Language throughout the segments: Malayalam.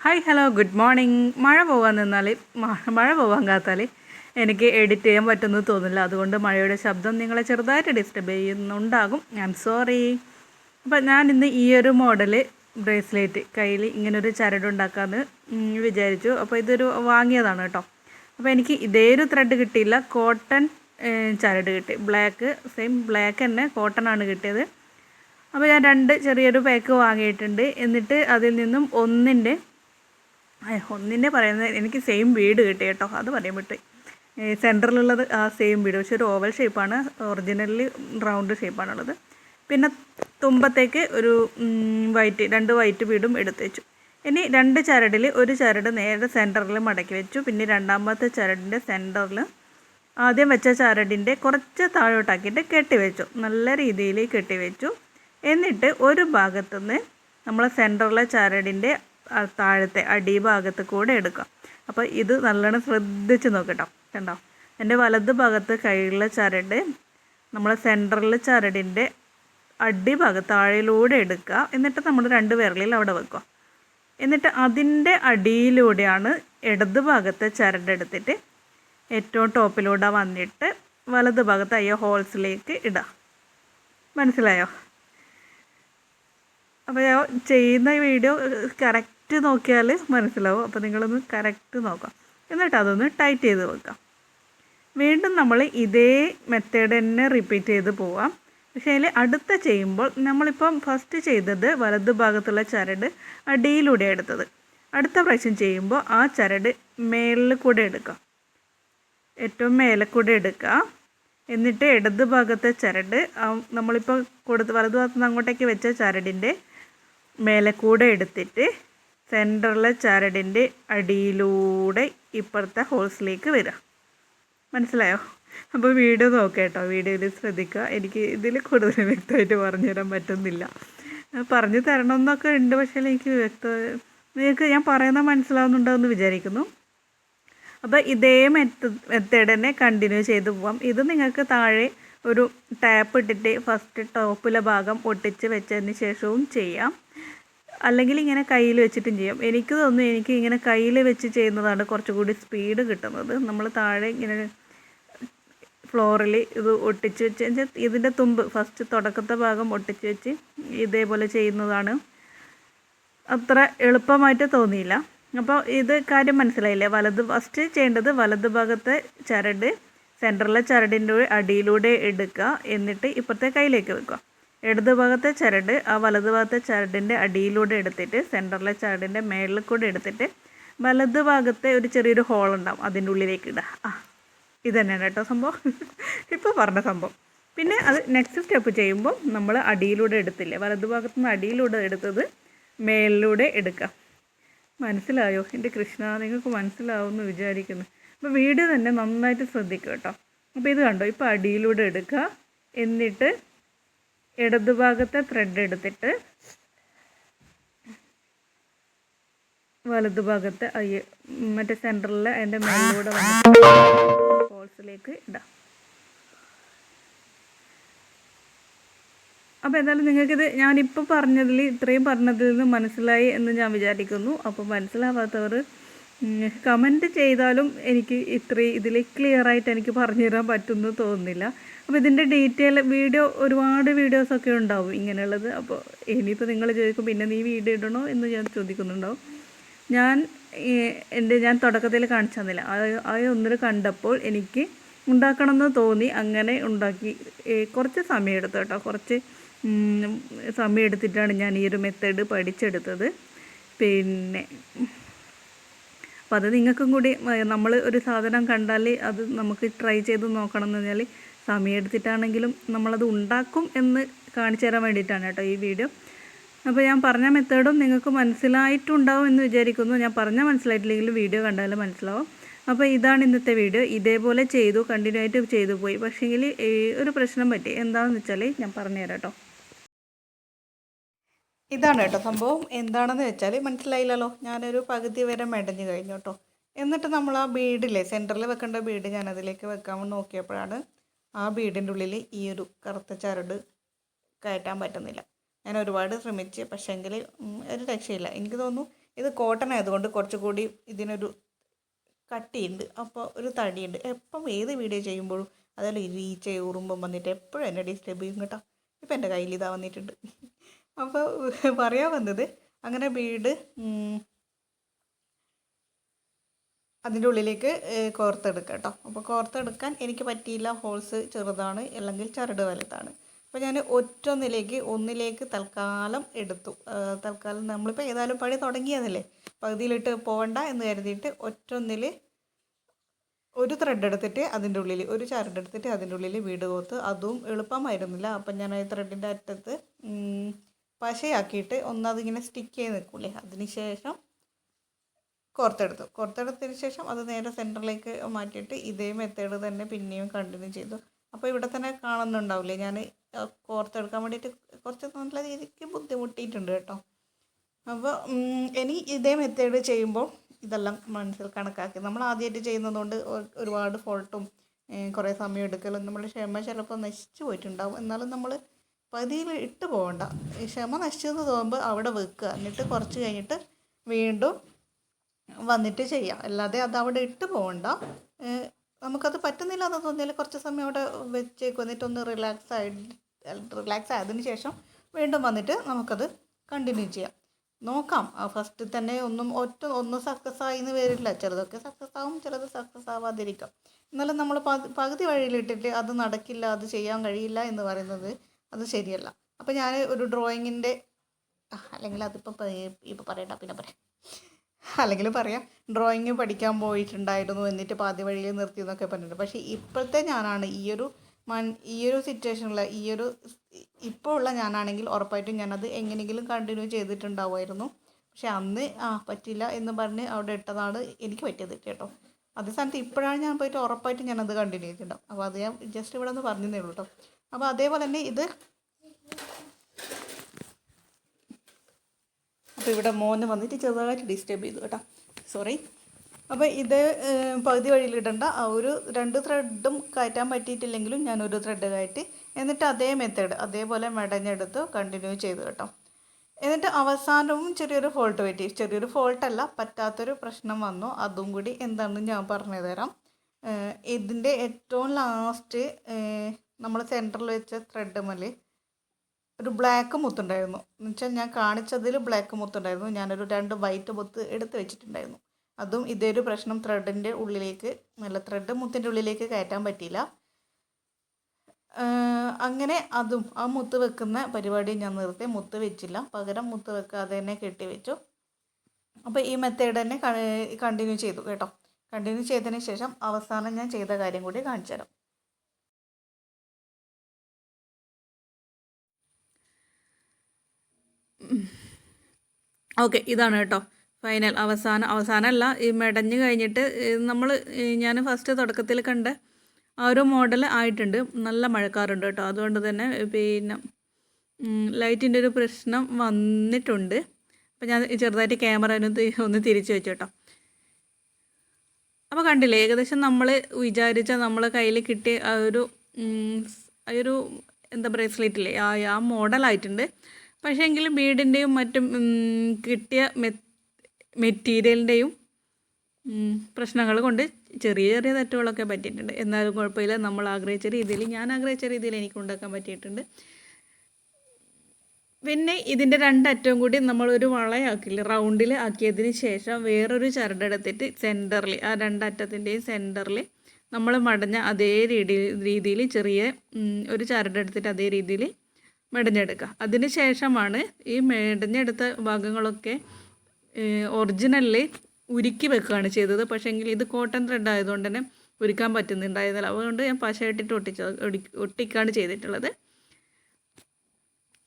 ഹായ് ഹലോ ഗുഡ് മോർണിംഗ് മഴ പോകാൻ നിന്നാൽ മഴ പോകാൻ കാത്താൽ എനിക്ക് എഡിറ്റ് ചെയ്യാൻ പറ്റുമെന്ന് തോന്നില്ല അതുകൊണ്ട് മഴയുടെ ശബ്ദം നിങ്ങളെ ചെറുതായിട്ട് ഡിസ്റ്റർബ് ചെയ്യുന്നുണ്ടാകും. ഐ എം സോറി അപ്പം ഞാൻ ഇന്ന് ഈ ഒരു മോഡൽ ബ്രേസ്ലെറ്റ് കയ്യിൽ ഇങ്ങനൊരു ചരട് ഉണ്ടാക്കാമെന്ന് ഉം, വിചാരിച്ചു. അപ്പോൾ ഇതൊരു വാങ്ങിയതാണ് കേട്ടോ. അപ്പോൾ എനിക്ക് ഇതേ ഒരു ത്രെഡ് കിട്ടിയില്ല. കോട്ടൺ ചരട് കിട്ടി. ബ്ലാക്ക് സെയിം ബ്ലാക്ക് തന്നെ. കോട്ടൺ ആണ് കിട്ടിയത്. അപ്പോൾ ഞാൻ രണ്ട് ചെറിയൊരു പാക്ക് വാങ്ങിയിട്ടുണ്ട്. എന്നിട്ട് അതിൽ നിന്നും ഒന്നിന്റെ ഏ, ഒന്നിന്റെ പറയുന്നത് എനിക്ക് സെയിം വീട് കിട്ടി കേട്ടോ. അത് പറയാൻ പറ്റും സെന്ററിലുള്ളത് ആ സെയിം വീട്. പക്ഷേ ഒരു ഓവൽ ഷേപ്പാണ് ഒറിജിനലി റൗണ്ട് ഷേപ്പാണുള്ളത് പിന്നെ തുമ്പത്തേക്ക് ഒരു വൈറ്റ് രണ്ട് വൈറ്റ് വീടും എടുത്തു വെച്ചു. ഇനി രണ്ട് ചരടിൽ ഒരു ചരട് നേരെ സെന്ററിൽ മടക്കി വെച്ചു. പിന്നെ രണ്ടാമത്തെ ചരടിന്റെ സെന്ററിൽ ആദ്യം വെച്ച ചരടിന്റെ കുറച്ച് താഴോട്ടാക്കിയിട്ട് കെട്ടിവെച്ചു നല്ല രീതിയിൽ കെട്ടിവെച്ചു എന്നിട്ട് ഒരു ഭാഗത്തുനിന്ന് നമ്മൾ സെന്ററിലെ ചരടിന്റെ താഴത്തെ അടിഭാഗത്ത് കൂടെ എടുക്കാം അപ്പോൾ ഇത് നല്ലോണം ശ്രദ്ധിച്ച് നോക്കട്ടോ. കണ്ടോ? എന്റെ വലത് ഭാഗത്ത് കയ്യിലുള്ള ചരട് നമ്മൾ സെന്ററിൽ ചരടിന്റെ അടിഭാഗം താഴെയിലൂടെ എടുക്കുക. എന്നിട്ട് നമ്മൾ രണ്ട് വിരലിൽ അവിടെ വെക്കുക. എന്നിട്ട് അതിന്റെ അടിയിലൂടെയാണ് ഇടത് ഭാഗത്തെ ചരടെടുത്തിട്ട് ഏറ്റവും ടോപ്പിലൂടെ വന്നിട്ട് വലത് ഭാഗത്ത് അയ്യോ ഹോൾസിലേക്ക് ഇടുക. മനസ്സിലായോ? അപ്പോൾ ചെയ്യുന്ന വീഡിയോ കറക്റ്റ് നോക്കിയാൽ മനസ്സിലാവും. അപ്പോൾ നിങ്ങളൊന്ന് കറക്റ്റ് നോക്കാം. എന്നിട്ട് അതൊന്ന് ടൈറ്റ് ചെയ്ത് വെക്കാം. വീണ്ടും നമ്മൾ ഇതേ മെത്തേഡ് തന്നെ റിപ്പീറ്റ് ചെയ്ത് പോവാം. പക്ഷേ അതിൽ അടുത്ത ചെയ്യുമ്പോൾ നമ്മളിപ്പം ഫസ്റ്റ് ചെയ്തത് വലത് ഭാഗത്തുള്ള ചരട് അടിയിലൂടെ എടുത്തത്. അടുത്ത പ്രാവശ്യം ചെയ്യുമ്പോൾ ആ ചരട് മേളിൽ കൂടെ എടുക്കാം. ഏറ്റവും മേലെ കൂടെ എടുക്കുക എന്നിട്ട് ഇടത് ഭാഗത്തെ ചരട് നമ്മളിപ്പോൾ കൊടുത്ത് വലത് ഭാഗത്ത് നിന്ന് അങ്ങോട്ടേക്ക് വെച്ച ചരടിന്റെ മേലെ കൂടെ എടുത്തിട്ട് സെന്ററിലെ ചരടിന്റെ അടിയിലൂടെ ഇപ്പുറത്തെ ഹോൾസിലേക്ക് വരിക മനസ്സിലായോ? അപ്പോൾ വീഡിയോ നോക്കാം കേട്ടോ വീഡിയോയിൽ ശ്രദ്ധിക്കുക. എനിക്ക് ഇതിൽ കൂടുതൽ വ്യക്തമായിട്ട് പറഞ്ഞു തരാൻ പറ്റുന്നില്ല. പറഞ്ഞു തരണമെന്നൊക്കെ ഉണ്ട്. പക്ഷേ എനിക്ക് വ്യക്ത നിങ്ങൾക്ക് ഞാൻ പറയുന്നത് മനസ്സിലാവുന്നുണ്ടോ വിചാരിക്കുന്നു. അപ്പോൾ ഇതേ മെത്ത മെത്തേഡ് തന്നെ കണ്ടിന്യൂ ചെയ്ത് പോവാം. ഇത് നിങ്ങൾക്ക് താഴെ ഒരു ടാപ്പ് ഇട്ടിട്ട് ഫസ്റ്റ് ടോപ്പിലെ ഭാഗം ഒട്ടിച്ച് വെച്ചതിന് ശേഷവും ചെയ്യാം. അല്ലെങ്കിൽ ഇങ്ങനെ കയ്യിൽ വെച്ചിട്ടും ചെയ്യാം. എനിക്ക് തോന്നുന്നു എനിക്ക് ഇങ്ങനെ കയ്യിൽ വെച്ച് ചെയ്യുന്നതാണ് കുറച്ചുകൂടി സ്പീഡ് കിട്ടുന്നത്. നമ്മൾ താഴെ ഇങ്ങനെ ഫ്ലോറിൽ ഇത് ഒട്ടിച്ച് വെച്ച് ഇതിന്റെ തുമ്പ് ഫസ്റ്റ് തുടക്കത്തെ ഭാഗം ഒട്ടിച്ച് വെച്ച് ഇതേപോലെ ചെയ്യുന്നതാണ്. അത്ര എളുപ്പമായിട്ട് തോന്നിയില്ല. അപ്പോൾ ഇത് കാര്യം മനസ്സിലായില്ലേ? വലത് ഫസ്റ്റ് ചെയ്യേണ്ടത് വലത് ഭാഗത്തെ ചരട് സെന്ററിലെ ചരടിന്റെ അടിയിലൂടെ എടുക്കുക. എന്നിട്ട് ഇപ്പുറത്തെ കയ്യിലേക്ക് വെക്കുക. ഇടത് ഭാഗത്തെ ചരട് ആ വലത് ഭാഗത്തെ ചരടിന്റെ അടിയിലൂടെ എടുത്തിട്ട് സെന്ററിലെ ചരടിന്റെ മേളിൽ കൂടെ എടുത്തിട്ട് വലത് ഭാഗത്തെ ഒരു ചെറിയൊരു ഹോൾ ഉണ്ടാവും അതിന്റെ ഉള്ളിലേക്ക് ഇടുക ആ ഇത് തന്നെയാണ് കേട്ടോ സംഭവം. ഇപ്പോൾ പറഞ്ഞ സംഭവം. പിന്നെ അത് നെക്സ്റ്റ് സ്റ്റെപ്പ് ചെയ്യുമ്പോൾ നമ്മൾ അടിയിലൂടെ എടുത്തില്ലേ വലത് ഭാഗത്ത് നിന്ന് അടിയിലൂടെ എടുത്തത് മേലിലൂടെ എടുക്കാം. മനസ്സിലായോ? എന്റെ കൃഷ്ണ നിങ്ങൾക്ക് മനസ്സിലാവുമെന്ന് വിചാരിക്കുന്നു. അപ്പോൾ വീഡിയോ തന്നെ നന്നായിട്ട് ശ്രദ്ധിക്കുക കേട്ടോ. അപ്പോൾ ഇത് കണ്ടോ? ഇപ്പോൾ അടിയിലൂടെ എടുക്കുക. എന്നിട്ട് ഇടതുഭാഗത്തെ ത്രെഡ് എടുത്തിട്ട് വലതുഭാഗത്തെ അയ്യ മറ്റേ സെന്ററിൽ അതിന്റെ മേലിലൂടെ ഹോൾസിലേക്ക് ഇടാം. അപ്പോൾ എന്തായാലും നിങ്ങൾക്കിത് ഞാനിപ്പോൾ പറഞ്ഞതിൽ ഇത്രയും പറഞ്ഞതിൽ നിന്ന് മനസ്സിലായി എന്ന് ഞാൻ വിചാരിക്കുന്നു. അപ്പോൾ മനസ്സിലാവാത്തവർ കമന്റ് ചെയ്താലും എനിക്ക് ഇത്രയും ഇതിൽ ക്ലിയർ ആയിട്ട് എനിക്ക് പറഞ്ഞു തരാൻ പറ്റുമെന്ന് തോന്നുന്നില്ല. അപ്പോൾ ഇതിന്റെ ഡീറ്റെയിൽ വീഡിയോ ഒരുപാട് വീഡിയോസൊക്കെ ഉണ്ടാവും ഇങ്ങനെയുള്ളത്. അപ്പോൾ ഇനിയിപ്പോൾ നിങ്ങൾ ചോദിക്കും പിന്നെ നീ വീഡിയോ ഇടണോ? എന്ന് ഞാൻ ചോദിക്കുന്നുണ്ടാവും. ഞാൻ എന്റെ ഞാൻ തുടക്കത്തിൽ കാണിച്ചു തന്നില്ല. ആ ഒന്നിൽ കണ്ടപ്പോൾ എനിക്ക് ഉണ്ടാക്കണമെന്ന് തോന്നി. അങ്ങനെ ഉണ്ടാക്കി കുറച്ച് സമയം എടുത്തു കേട്ടോ. കുറച്ച് സമയം എടുത്തിട്ടാണ് ഞാൻ ഈ ഒരു മെത്തേഡ് പഠിച്ചെടുത്തത്. പിന്നെ അപ്പം അത് നിങ്ങൾക്കും കൂടി നമ്മൾ ഒരു സാധനം കണ്ടാൽ അത് നമുക്ക് ട്രൈ ചെയ്ത് നോക്കണം എന്ന് പറഞ്ഞാൽ സമയം എടുത്തിട്ടാണെങ്കിലും നമ്മളത് ഉണ്ടാക്കും എന്ന് കാണിച്ചു തരാൻ വേണ്ടിയിട്ടാണ് കേട്ടോ ഈ വീഡിയോ. അപ്പോൾ ഞാൻ പറഞ്ഞ മെത്തേഡും നിങ്ങൾക്ക് മനസ്സിലായിട്ടുണ്ടാവും എന്ന് വിചാരിക്കുന്നു. ഞാൻ പറഞ്ഞാൽ മനസ്സിലായിട്ടില്ലെങ്കിൽ വീഡിയോ കണ്ടാൽ മനസ്സിലാവും. അപ്പോൾ ഇതാണ് ഇന്നത്തെ വീഡിയോ. ഇതേപോലെ ചെയ്തു കണ്ടിന്യൂ ആയിട്ട് ചെയ്തു പോയി. പക്ഷേങ്കിൽ ഒരു പ്രശ്നം പറ്റി. എന്താണെന്ന് വെച്ചാൽ ഞാൻ പറഞ്ഞുതരാം കേട്ടോ. ഇതാണ് കേട്ടോ സംഭവം. എന്താണെന്ന് വെച്ചാൽ മനസ്സിലായില്ലല്ലോ. ഞാനൊരു പകുതി വരെ മെടഞ്ഞു കഴിഞ്ഞു കേട്ടോ. എന്നിട്ട് നമ്മൾ ആ ബീഡില്ലേ സെന്ററിൽ വെക്കേണ്ട ബീഡ് ഞാൻ അതിലേക്ക് വെക്കാൻ നോക്കിയപ്പോഴാണ് ആ ബീഡിന്റെ ഉള്ളിൽ ഈ ഒരു കറുത്ത ചരട് കയറ്റാൻ പറ്റുന്നില്ല. ഞാൻ ഒരുപാട് ശ്രമിച്ച് പക്ഷേങ്കിൽ ഒരു രക്ഷയില്ല. എനിക്ക് തോന്നുന്നു ഇത് കോട്ടൺ ആയതുകൊണ്ട് കുറച്ചുകൂടി ഇതിനൊരു കട്ടിയുണ്ട്. അപ്പോൾ ഒരു തടിയുണ്ട്. എപ്പം ഏത് വീഡിയോ ചെയ്യുമ്പോഴും അതല്ല ഈച്ച ഉറുമ്പും വന്നിട്ട് എപ്പോഴും എന്നെ ഡിസ്റ്റർബ് ചെയ്യും കേട്ടോ. ഇപ്പം എന്റെ കയ്യിൽ ഇതാ വന്നിട്ടുണ്ട്. അപ്പോൾ പറയാൻ വന്നത് അങ്ങനെ വീട് അതിന്റെ ഉള്ളിലേക്ക് കോർത്തെടുക്കുക കേട്ടോ. അപ്പോൾ കോർത്തെടുക്കാൻ എനിക്ക് പറ്റിയില്ല. ഹോൾസ് ചെറുതാണ് അല്ലെങ്കിൽ ചരട് വലുതാണ്. അപ്പോൾ ഞാൻ ഒറ്റൊന്നിലേക്ക് ഒന്നിലേക്ക് തൽക്കാലം എടുത്തു. തൽക്കാലം നമ്മളിപ്പോൾ ഏതായാലും പണി തുടങ്ങിയതല്ലേ? പകുതിയിലിട്ട് പോകണ്ട എന്ന് കരുതിയിട്ട് ഒറ്റൊന്നിൽ ഒരു ത്രെഡ് എടുത്തിട്ട് അതിന്റെ ഉള്ളിൽ ഒരു ചരട് എടുത്തിട്ട് അതിന്റെ ഉള്ളിൽ വീട് കോത്ത് അതും എളുപ്പമായിരുന്നില്ല. അപ്പം ഞാൻ ആ ത്രെഡിന്റെ അറ്റത്ത് പശയാക്കിയിട്ട് ഒന്നതിങ്ങനെ സ്റ്റിക്ക് ചെയ്ത് നിൽക്കൂലേ അതിന് ശേഷം കോർത്തെടുത്തു. കോർത്തെടുത്തതിന് ശേഷം അത് നേരെ സെന്ററിലേക്ക് മാറ്റിയിട്ട് ഇതേ മെത്തേഡ് തന്നെ പിന്നെയും കണ്ടിന്യൂ ചെയ്തു. അപ്പോൾ ഇവിടെ തന്നെ കാണുന്നുണ്ടാവില്ലേ? ഞാൻ കോർത്തെടുക്കാൻ വേണ്ടിയിട്ട് കുറച്ച് നല്ല രീതിക്ക് ബുദ്ധിമുട്ടിയിട്ടുണ്ട് കേട്ടോ. അപ്പോൾ ഇനി ഇതേ മെത്തേഡ് ചെയ്യുമ്പോൾ ഇതെല്ലാം മനസ്സിൽ കണക്കാക്കി. നമ്മൾ ആദ്യമായിട്ട് ചെയ്യുന്നതുകൊണ്ട് ഒരുപാട് ഫോൾട്ടും കുറേ സമയം എടുക്കലും നമ്മുടെ ക്ഷമ ചിലപ്പോൾ നശിച്ചു പോയിട്ടുണ്ടാവും. എന്നാലും നമ്മൾ പതിയിൽ ഇട്ട് പോകണ്ട. ഈ ക്ഷമ നശിച്ചെന്ന് തോന്നുമ്പോൾ അവിടെ വെക്കുക. എന്നിട്ട് കുറച്ച് കഴിഞ്ഞിട്ട് വീണ്ടും വന്നിട്ട് ചെയ്യാം. അല്ലാതെ അത് അവിടെ ഇട്ട് പോകണ്ട. നമുക്കത് പറ്റുന്നില്ല എന്ന് തോന്നിയാൽ കുറച്ച് സമയം അവിടെ വെച്ചേക്കും എന്നിട്ടൊന്ന് റിലാക്സ് ആയി റിലാക്സ് ആയതിനു ശേഷം വീണ്ടും വന്നിട്ട് നമുക്കത് കണ്ടിന്യൂ ചെയ്യാം. നോക്കാം. ഫസ്റ്റ് തന്നെ ഒന്നും ഒറ്റ ഒന്നും സക്സസ് ആയി എന്ന് വരില്ല. ചിലതൊക്കെ സക്സസ് ആവും ചിലത് സക്സസ് ആവാതിരിക്കാം. എന്നാലും നമ്മൾ പകുതി വഴിയിലിട്ടിട്ട് അത് നടക്കില്ല അത് ചെയ്യാൻ കഴിയില്ല എന്ന് പറയുന്നത് അത് ശരിയല്ല. അപ്പോൾ ഞാൻ ഒരു ഡ്രോയിങ്ങിന്റെ അല്ലെങ്കിൽ അതിപ്പോൾ ഇപ്പോൾ പറയണ്ട പിന്നെ പറയാം. അല്ലെങ്കിൽ പറയാം ഡ്രോയിങ് പഠിക്കാൻ പോയിട്ടുണ്ടായിരുന്നു എന്നിട്ട് പാതി വഴിയിൽ നിർത്തി എന്നൊക്കെ പറഞ്ഞിട്ടുണ്ട്. പക്ഷേ ഇപ്പോഴത്തെ ഞാനാണ് ഈ ഒരു മൺ ഈ ഒരു സിറ്റുവേഷനിൽ ഈ ഒരു ഇപ്പോൾ ഉള്ള ഞാനാണെങ്കിൽ ഉറപ്പായിട്ടും ഞാനത് എങ്ങനെയെങ്കിലും കണ്ടിന്യൂ ചെയ്തിട്ടുണ്ടാവുമായിരുന്നു. പക്ഷെ അന്ന് ആ പറ്റില്ല എന്ന് പറഞ്ഞ് അവിടെ ഇട്ടതാണ് എനിക്ക് പറ്റിയത് കേട്ടോ. അതേ സ്ഥാനത്ത് ഇപ്പോഴാണ് ഞാൻ പോയിട്ട് ഉറപ്പായിട്ടും ഞാനത് കണ്ടിന്യൂ ചെയ്തിട്ടുണ്ടാവും. അപ്പോൾ അത് ഞാൻ ജസ്റ്റ് ഇവിടെ ഒന്ന് പറഞ്ഞതേ ഉള്ളൂ കേട്ടോ. അപ്പോൾ അതേപോലെ തന്നെ ഇത് അപ്പോൾ ഇവിടെ മോന് വന്നിട്ട് ചെറുതായിട്ട് ഡിസ്റ്റർബ് ചെയ്തു കേട്ടോ. സോറി അപ്പോൾ ഇത് പകുതി പകുതി വഴിയിലിടണ്ട ആ ഒരു രണ്ട് ത്രെഡും കയറ്റാൻ പറ്റിയിട്ടില്ലെങ്കിലും ഞാൻ ഒരു ത്രെഡ് കയറ്റി. എന്നിട്ട് അതേ മെത്തേഡ് അതേപോലെ മെടഞ്ഞെടുത്ത് കണ്ടിന്യൂ ചെയ്തു കേട്ടോ. എന്നിട്ട് അവസാനവും ചെറിയൊരു ഫോൾട്ട് പറ്റി. ചെറിയൊരു ഫോൾട്ടല്ല പറ്റാത്തൊരു പ്രശ്നം വന്നു. അതും കൂടി എന്താണെന്ന് ഞാൻ പറഞ്ഞു തരാം ഇതിന്റെ ഏറ്റവും ലാസ്റ്റ് നമ്മൾ സെന്ററിൽ വെച്ച ത്രെഡ് മൽ ഒരു ബ്ലാക്ക് മുത്തുണ്ടായിരുന്നു. എന്നുവെച്ചാൽ ഞാൻ കാണിച്ചതിൽ ബ്ലാക്ക് മുത്തുണ്ടായിരുന്നു. ഞാനൊരു രണ്ട് വൈറ്റ് മുത്ത് എടുത്ത് വെച്ചിട്ടുണ്ടായിരുന്നു. അതും ഇതേ ഒരു പ്രശ്നം ത്രെഡിന്റെ ഉള്ളിലേക്ക് നല്ല ത്രെഡ് മുത്തിന്റെ ഉള്ളിലേക്ക് കയറ്റാൻ പറ്റിയില്ല. അങ്ങനെ അതും ആ മുത്ത് വെക്കുന്ന പരിപാടി ഞാൻ നിർത്തി. മുത്ത് വെച്ചില്ല. പകരം മുത്ത് വെക്കാതെ തന്നെ കെട്ടി വെച്ചു. അപ്പോൾ ഈ മെത്തേഡ് തന്നെ കണ്ടിന്യൂ ചെയ്തു കേട്ടോ. കണ്ടിന്യൂ ചെയ്തതിന് ശേഷം അവസാനം ഞാൻ ചെയ്ത കാര്യം കൂടി കാണിച്ചു തരാം. ഓക്കെ ഇതാണ് കേട്ടോ. ഫൈനൽ അവസാനം അവസാനമല്ല ഈ മെടഞ്ഞ് കഴിഞ്ഞിട്ട് നമ്മൾ ഞാൻ ഫസ്റ്റ് തുടക്കത്തിൽ കണ്ട ആ ഒരു മോഡൽ ആയിട്ടുണ്ട്. നല്ല മഴക്കാറുണ്ട് കേട്ടോ. അതുകൊണ്ട് തന്നെ പിന്നെ ലൈറ്റിന്റെ ഒരു പ്രശ്നം വന്നിട്ടുണ്ട്. അപ്പം ഞാൻ ചെറുതായിട്ട് ക്യാമറ ഒന്ന് തിരിച്ചു വെച്ചു കേട്ടോ. അപ്പോൾ കണ്ടില്ലേ ഏകദേശം നമ്മൾ വിചാരിച്ച നമ്മൾ കയ്യിൽ കിട്ടിയ ആ ഒരു ആ ഒരു എന്താ ബ്രേസ്ലെറ്റ് ഇല്ലേ? ആ ആ മോഡലായിട്ടുണ്ട് പക്ഷേ എങ്കിലും ബീഡിന്റെയും മറ്റും കിട്ടിയ മെ മെറ്റീരിയലിന്റെയും പ്രശ്നങ്ങൾ കൊണ്ട് ചെറിയ ചെറിയ തെറ്റുകളൊക്കെ പറ്റിയിട്ടുണ്ട്. എന്നാലും കുഴപ്പമില്ല. നമ്മൾ ആഗ്രഹിച്ച രീതിയിൽ ഞാൻ ആഗ്രഹിച്ച രീതിയിൽ എനിക്ക് ഉണ്ടാക്കാൻ പറ്റിയിട്ടുണ്ട്. പിന്നെ ഇതിന്റെ രണ്ടറ്റവും കൂടി നമ്മളൊരു വളയാക്കില്ല റൗണ്ടിൽ ആക്കിയതിന് ശേഷം വേറൊരു ചരടെടുത്തിട്ട് സെന്ററിൽ ആ രണ്ടറ്റത്തിന്റെയും സെന്ററിൽ നമ്മൾ മടഞ്ഞ അതേ രീതി രീതിയിൽ ചെറിയ ഒരു ചരടെടുത്തിട്ട് അതേ രീതിയിൽ മെടഞ്ഞെടുക്കുക. അതിന് ശേഷമാണ് ഈ മെടഞ്ഞെടുത്ത ഭാഗങ്ങളൊക്കെ ഒറിജിനലിൽ ഉരുക്കി വെക്കുകയാണ് ചെയ്തത്. പക്ഷേങ്കിൽ ഇത് കോട്ടൺ ത്രെഡ് ആയതുകൊണ്ട് തന്നെ ഉരുക്കാൻ പറ്റുന്നുണ്ടായിരുന്നില്ല. അതുകൊണ്ട് ഞാൻ പശ ഇട്ടിട്ട് ഒട്ടിച്ച ഒട്ടിക്കാണ് ചെയ്തിട്ടുള്ളത്.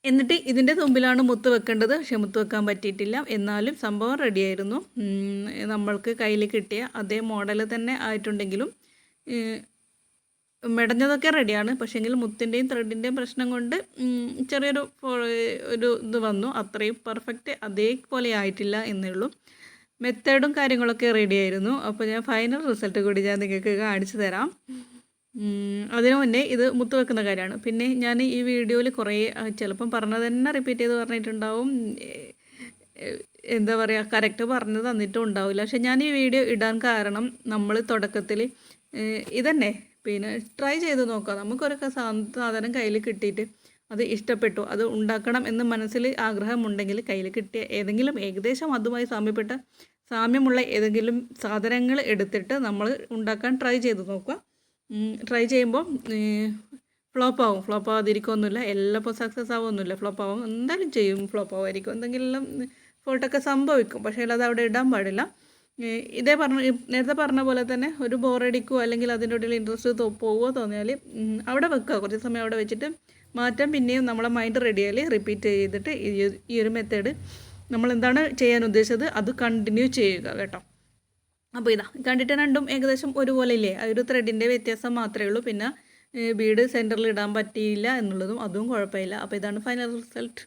എന്നിട്ട് ഇതിന്റെ തുമ്പിലാണ് മുത്ത് വെക്കേണ്ടത്. പക്ഷെ മുത്ത് വെക്കാൻ പറ്റിയിട്ടില്ല. എന്നാലും സംഭവം റെഡിയായിരുന്നു. നമ്മൾക്ക് കയ്യിൽ കിട്ടിയ അതേ മോഡൽ തന്നെ ആയിട്ടുണ്ടെങ്കിലും മെടഞ്ഞതൊക്കെ റെഡിയാണ് പക്ഷേങ്കിൽ മുത്തിന്റെയും ത്രെഡിന്റെയും പ്രശ്നം കൊണ്ട് ചെറിയൊരു ഒരു ഇത് വന്നു. അത്രയും പെർഫെക്റ്റ് അതേപോലെ ആയിട്ടില്ല എന്നേ ഉള്ളൂ മെത്തേഡും കാര്യങ്ങളൊക്കെ റെഡി ആയിരുന്നു. അപ്പോൾ ഞാൻ ഫൈനൽ റിസൾട്ട് കൂടി ഞാൻ നിങ്ങൾക്ക് കാണിച്ചു തരാം. അതിനു മുന്നേ ഇത് മുത്ത് വെക്കുന്ന കാര്യമാണ്. പിന്നെ ഞാൻ ഈ വീഡിയോയിൽ കുറേ ചിലപ്പം പറഞ്ഞത് തന്നെ റിപ്പീറ്റ് ചെയ്ത് പറഞ്ഞിട്ടുണ്ടാവും. എന്താ പറയുക കറക്റ്റ് പറഞ്ഞ് തന്നിട്ടും ഉണ്ടാവില്ല. പക്ഷെ ഞാൻ ഈ വീഡിയോ ഇടാൻ കാരണം നമ്മൾ തുടക്കത്തിൽ ഇതന്നെ പിന്നെ ട്രൈ ചെയ്ത് നോക്കാം. നമുക്കൊരു സാധനം കയ്യിൽ കിട്ടിയിട്ട് അത് ഇഷ്ടപ്പെട്ടു. അത് ഉണ്ടാക്കണം എന്ന് മനസ്സിൽ ആഗ്രഹമുണ്ടെങ്കിൽ കയ്യിൽ കിട്ടിയ ഏതെങ്കിലും ഏകദേശം അതുമായി സാമ്യപ്പെട്ട സാമ്യമുള്ള ഏതെങ്കിലും സാധനങ്ങൾ എടുത്തിട്ട് നമ്മൾ ഉണ്ടാക്കാൻ ട്രൈ ചെയ്ത് നോക്കുക. ട്രൈ ചെയ്യുമ്പോൾ ഫ്ലോപ്പ് ആവും. ഫ്ലോപ്പ് ആവാതിരിക്കുമൊന്നുമില്ല എല്ലാം ഇപ്പോൾ സക്സസ് ആവുമൊന്നുമില്ല. ഫ്ലോപ്പ് ആവും. എന്തായാലും ചെയ്യും. ഫ്ലോപ്പ് ആവുമായിരിക്കും എന്തെങ്കിലും ഫോട്ടൊക്കെ സംഭവിക്കും. പക്ഷേ അത് അവിടെ ഇടാൻ പാടില്ല. ഇതേ പറഞ്ഞ നേരത്തെ പറഞ്ഞ പോലെ തന്നെ ഒരു ബോറടിക്കുകയോ അല്ലെങ്കിൽ അതിന്റെ ഉള്ളിൽ ഇൻട്രസ്റ്റ് പോവോ തോന്നിയാൽ അവിടെ വെക്കുക. കുറച്ച് സമയം അവിടെ വെച്ചിട്ട് മാറ്റാൻ പിന്നെയും നമ്മളെ മൈൻഡ് റെഡിയായി റിപ്പീറ്റ് ചെയ്തിട്ട് ഈ ഒരു മെത്തേഡ് നമ്മൾ എന്താണ് ചെയ്യാൻ ഉദ്ദേശിച്ചത്? അത് കണ്ടിന്യൂ ചെയ്യുക കേട്ടോ. അപ്പോൾ ഇതാ കണ്ടിട്ട് രണ്ടും ഏകദേശം ഒരുപോലെ ഇല്ലേ? ആ ഒരു ത്രെഡിന്റെ വ്യത്യാസം മാത്രമേ ഉള്ളൂ. പിന്നെ ബീഡ് സെന്ററിൽ ഇടാൻ പറ്റിയില്ല എന്നുള്ളതും അതും കുഴപ്പമില്ല. അപ്പോൾ ഇതാണ് ഫൈനൽ റിസൾട്ട്